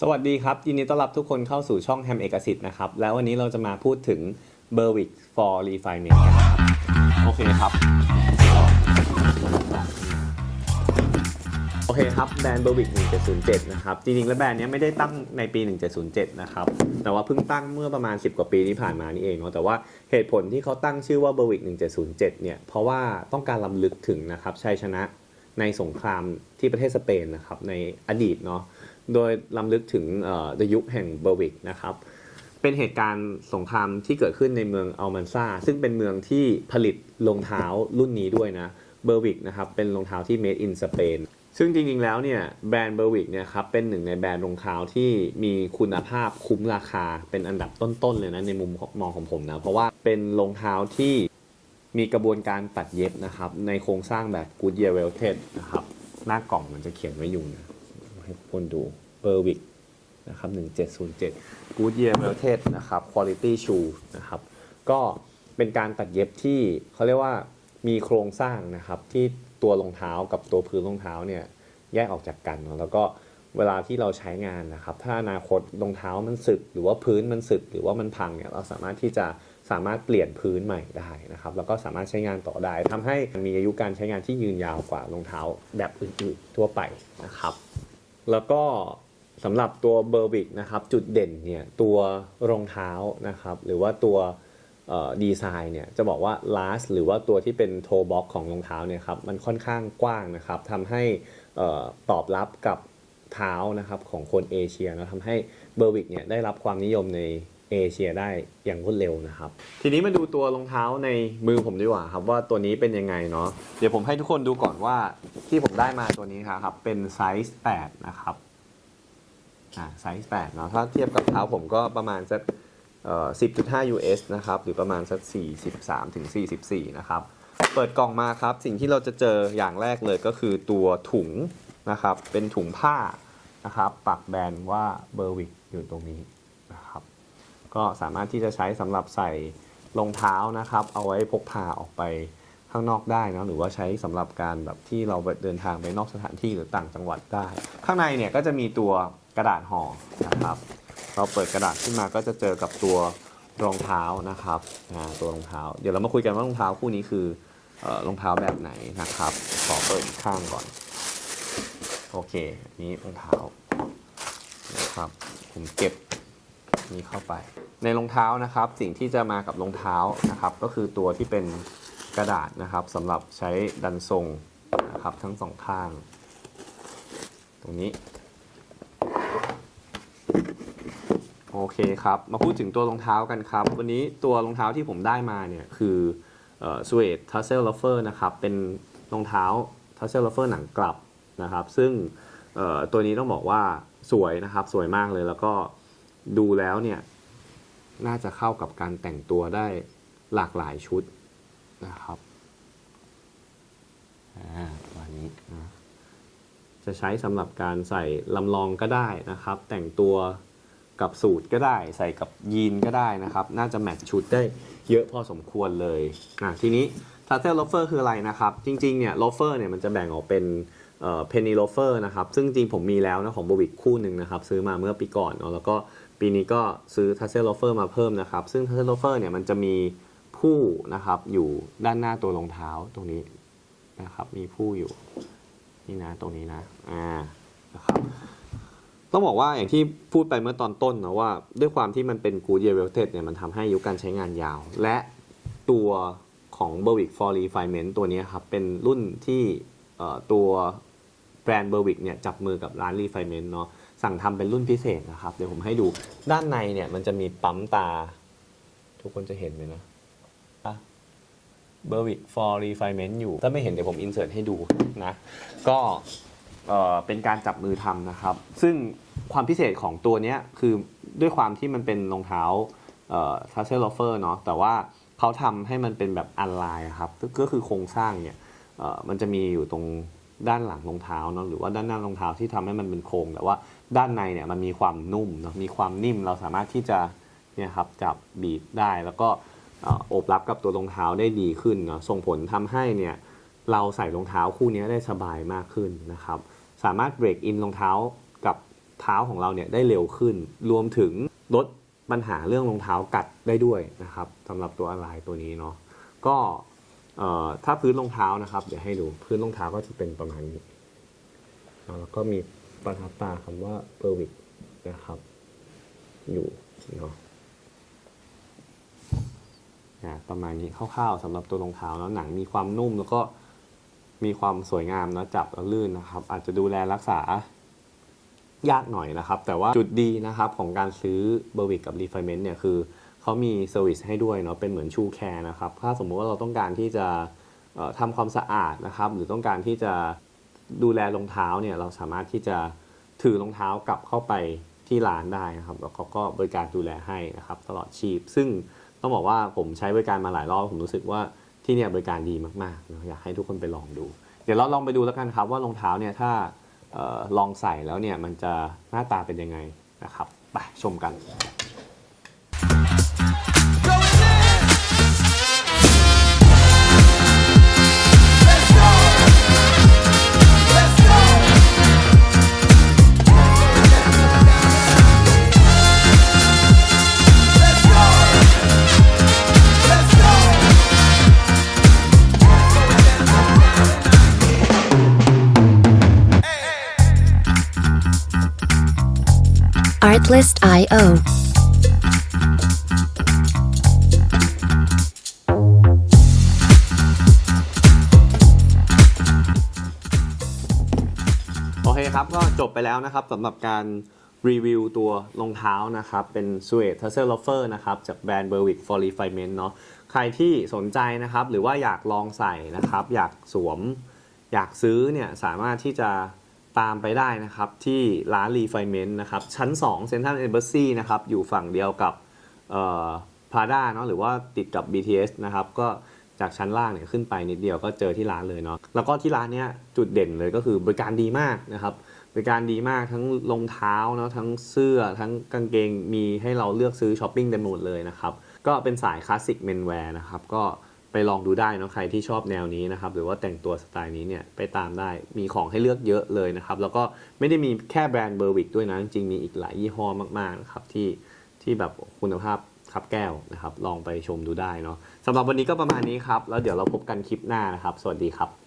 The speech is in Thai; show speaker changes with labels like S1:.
S1: สวัสดีครับ ยินดีต้อนรับทุกคนเข้าสู่ช่องแฮมเอกสิทธิ์นะครับ แล้ววันนี้เราจะมาพูดถึง Berwick for Refinement กันครับ โอเคครับ โอเคครับ แบรนด์ Berwick 1707 นะครับ จริงๆ แล้วแบรนด์นี้ไม่ได้ตั้งในปี 1707 นะครับ แต่ว่าเพิ่งตั้งเมื่อประมาณ 10 กว่าปีที่ผ่านมานี่เองเนาะ แต่ว่าเหตุผลที่เขาตั้งชื่อว่า Berwick 1707 เนี่ย เพราะว่าต้องการลำลึกถึงนะครับชัยชนะในสงครามที่ประเทศสเปนนะครับในอดีตเนาะ โดยลำลึกถึงยุคแห่งเบอร์วิกนะครับเป็นเหตุการณ์สงครามที่เกิดขึ้นในเมืองอัลมันซาซึ่งเป็นเมืองที่ผลิตรองเท้ารุ่นนี้ด้วยนะเบอร์วิกนะครับเป็นรองเท้าที่ made in Spain ซึ่งจริงๆ แล้วเนี่ยแบรนด์เบอร์วิกเนี่ยครับเป็นหนึ่งในแบรนด์รองเท้าที่มีคุณภาพคุ้มราคาเป็นอันดับต้นๆเลยนะในมุมมองของผมนะ เพราะว่าเป็นรองเท้าที่มีกระบวนการตัดเย็บนะครับ ในโครงสร้างแบบ Goodyear Welted นะครับ หน้ากล่องมันจะเขียนไว้อยู่นะให้คนดู เบอร์วิกนะครับ1707 Goodyear Welted นะครับ Quality Shoe นะครับก็เป็นการตัดเย็บที่เขาเรียกว่ามีโครงสร้างนะครับที่ตัวรองเท้ากับตัวพื้นรองเท้าเนี่ยแยกออกจากกันเนอะแล้วก็เวลาที่เราใช้งานนะครับ ถ้าอนาคตรองเท้ามันสึก หรือว่าพื้นมันสึก หรือว่ามันพังเนี่ยเราสามารถที่จะสามารถเปลี่ยนพื้นใหม่ได้นะครับ แล้วก็สามารถใช้งานต่อได้ทำให้มีอายุการใช้งานที่ยืนยาวกว่ารองเท้าแบบอื่นๆทั่วไปนะครับ แล้วก็ สำหรับตัวเบอร์วิกนะครับจุดเด่นเนี่ยตัวรองเท้านะครับหรือว่าตัวดีไซน์เนี่ยจะบอกว่า last หรือว่าตัวที่เป็นโทบ็อกของรองเท้าเนี่ยครับมันค่อนข้างกว้างนะครับทำให้ตอบรับกับเท้านะครับของคนเอเชียนะทำให้เบอร์วิกเนี่ยได้รับความนิยมในเอเชียได้อย่างรวดเร็วนะครับ ทีนี้มาดูตัวรองเท้าในมือผมดีกว่าครับว่าตัวนี้เป็นยังไงเนาะเดี๋ยวผมให้ทุกคนดูก่อนว่าที่ผมได้มาตัวนี้ครับเป็นไซส์8นะครับ อ่าไซส์8เนาะถ้าเทียบกับเท้าผมก็ประมาณสักเอ่อ10.5 US นะครับ หรือประมาณสัก 43ถึง44 นะครับ เปิดกล่องมาครับ สิ่งที่เราจะเจออย่างแรกเลยก็คือตัวถุงนะครับ เป็นถุงผ้านะครับ ปักแบรนด์ว่าเบอร์วิกอยู่ตรงนี้นะครับ ก็สามารถที่จะใช้สำหรับใส่รองเท้านะครับ เอาไว้พกพาออกไป ข้างนอกได้นะหรือว่าใช้สำหรับการแบบที่เราเดินทางไปนอกสถานที่หรือต่างจังหวัดได้ ข้างในเนี่ยก็จะมีตัวกระดาษห่อนะครับ เราเปิดกระดาษขึ้นมาก็จะเจอกับตัวรองเท้านะครับตัวรองเท้า เดี๋ยวเรามาคุยกันว่ารองเท้าคู่นี้คือเอ่อรองเท้าแบบไหนนะครับ ขอเปิดข้างก่อน โอเคนนี้รองเท้านะครับผมเก็บนี้เข้าไป ในรองเท้านะครับ สิ่งที่จะมากับรองเท้านะครับ ก็คือตัวที่เป็น กระดาษนะครับสำหรับใช้ดันทรงนะครับทั้งสองข้าง ตรงนี้ โอเคครับ มาพูดถึงตัวรองเท้ากันครับ วันนี้ตัวรองเท้าที่ผมได้มาเนี่ยคือสวีททัสเซลลอฟเฟอร์นะครับ เป็นรองเท้าทัสเซลลอฟเฟอร์หนังกลับนะครับ ซึ่งตัวนี้ต้องบอกว่าสวยนะครับ สวยมากเลยแล้วก็ดูแล้วเนี่ย น่าจะเข้ากับการแต่งตัวได้หลากหลายชุด นะครับวันนี้นะจะใช้สำหรับการใส่ลำลองก็ได้นะครับ แต่งตัวกับสูทก็ได้ใส่กับยีนก็ได้นะครับ น่าจะแมทช์ชุดได้เยอะพอสมควรเลยอะทีนี้ทัสเซลโลเฟอร์คืออะไรนะครับ จริงๆเนี่ยโลเฟอร์เนี่ยมันจะแบ่งออกเป็นเพนนีโลเฟอร์นะครับ ซึ่งจริงผมมีแล้วนะของบวิกคู่หนึ่งนะครับ ซื้อมาเมื่อปีก่อนเนาะแล้วก็ปีนี้ก็ซื้อทัสเซลโลเฟอร์มาเพิ่มนะครับ ซึ่งทัสเซลโลเฟอร์เนี่ยมันจะมี ผู้นะครับอยู่ด้านหน้าตัวรองเท้าตรงนี้นะครับมีผู้อยู่นี่นะตรงนี้นะอ่านะครับต้องบอกว่าอย่างที่พูดไปเมื่อตอนต้นนะว่า ด้วยความที่มันเป็น Good Year Welted เนี่ยมันทำให้อายุการใช้งานยาว และตัวของ Berwick for Refinement ตัวนี้ครับเป็นรุ่นที่ตัวแบรนด์ Berwick เนี่ยจับมือกับร้าน Refinement เนาะสั่งทำเป็นรุ่นพิเศษนะครับ เดี๋ยวผมให้ดูด้านในเนี่ยมันจะมีปั๊มตา ทุกคนจะเห็นไหมนะ b e r w i c k for refinement อยู่ ถ้าไม่เห็นเดี๋ยวผมอินเสิร์ตให้ดูนะ ก็เอ่อเป็นการจับมือทำนะครับ ซึ่งความพิเศษของตัวเนี้ยคือด้วยความที่มันเป็นรองเท้าทัสเซลโลเฟอร์เนาะแต่ว่าเขาทำให้มันเป็นแบบอันไลน์ครับ ก็คือโครงสร้างเนี่ยมันจะมีอยู่ตรงด้านหลังรองเท้าเนาะหรือว่าด้านหน้ารองเท้าที่ทำให้มันเป็นโครงแต่ว่าด้านในเนี่ยมันมีความนุ่มเนาะมีความนิ่มเราสามารถที่จะเนี่ยครับจับบีบได้แล้วก็ โอบรับกับตัวรองเท้าได้ดีขึ้นเนาะส่งผลทำให้เนี่ยเราใส่รองเท้าคู่นี้ได้สบายมากขึ้นนะครับ สามารถเบรกอินรองเท้ากับเท้าของเราเนี่ยได้เร็วขึ้น รวมถึงลดปัญหาเรื่องรองเท้ากัดได้ด้วยนะครับสำหรับตัวอะไรตัวนี้เนาะก็ถ้าพื้นรองเท้านะครับ เดี๋ยวให้ดูพื้นรองเท้าก็จะเป็นประมาณนี้แล้วก็มีประทับตาคำว่า p e r v i c นะครับ อยู่เนาะ ประมาณนี้คร่าวๆสำหรับตัวรองเท้าเนาะหนังมีความนุ่มแล้วก็มีความสวยงามเนาะจับแล้วลื่นนะครับ อาจจะดูแลรักษายากหน่อยนะครับ แต่ว่าจุดดีนะครับของการซื้อเบอร์วิกกับรีไฟเมนต์เนี่ยคือเขามีเซอร์วิสให้ด้วยเนาะเป็นเหมือนชูแคร์นะครับ ถ้าสมมุติว่าเราต้องการที่จะเอ่อทำความสะอาดนะครับ หรือต้องการที่จะดูแลรองเท้าเนี่ยเราสามารถที่จะถือรองเท้ากลับเข้าไปที่ร้านได้นะครับ แล้วเขาก็บริการดูแลให้นะครับ ตลอดชีพซึ่ง ต้องบอกว่าผมใช้บริการมาหลายรอบผมรู้สึกว่าที่เนี่ยบริการดีมากๆนอะอยากให้ทุกคนไปลองดู เดี๋ยวเราลองไปดูแล้วกันครับว่ารองเท้าเนี่ยถ้าออลองใส่แล้วเนี่ยมันจะหน้าตาเป็นยังไงนะครับไปชมกัน
S2: Artlist.io.
S1: โอเคครับ ก็จบไปแล้วนะครับสำหรับการรีวิวตัวรองเท้านะครับ เป็น s u e d t u s s e l Loafer นะครับ จากแบรนด์ Berwick for Refinement เนาะใครที่สนใจนะครับ หรือว่าอยากลองใส่นะครับ อยากสวม อยากซื้อเนี่ย สามารถที่จะ ตามไปได้นะครับ ที่ร้าน Refinement นะครับ ชั้น2 Central Embassy นะครับ อยู่ฝั่งเดียวกับเอ่อ Prada เนาะหรือว่าติดกับ BTS นะครับ ก็จากชั้นล่างเนี่ยขึ้นไปนิดเดียวก็เจอที่ร้านเลยเนาะแล้วก็ที่ร้านเนี้ยจุดเด่นเลยก็คือบริการดีมากนะครับบริการดีมากทั้งรองเท้าเนาะทั้งเสื้อทั้งกางเกงมีให้เราเลือกซื้อช้อปปิ้งเต็มหมดเลยนะครับ ก็เป็นสายคลาสสิกเมนแวร์นะครับ ก็ ไปลองดูได้นะใครที่ชอบแนวนี้นะครับ หรือว่าแต่งตัวสไตล์นี้เนี่ยไปตามได้มีของให้เลือกเยอะเลยนะครับ แล้วก็ไม่ได้มีแค่แบรนด์เบอร์วิกด้วยนะจริงมีอีกหลายยี่ห้อมากๆนะครับที่ที่แบบคุณภาพครับแก้วนะครับ ลองไปชมดูได้เนาะสำหรับวันนี้ก็ประมาณนี้ครับ แล้วเดี๋ยวเราพบกันคลิปหน้านะครับ สวัสดีครับ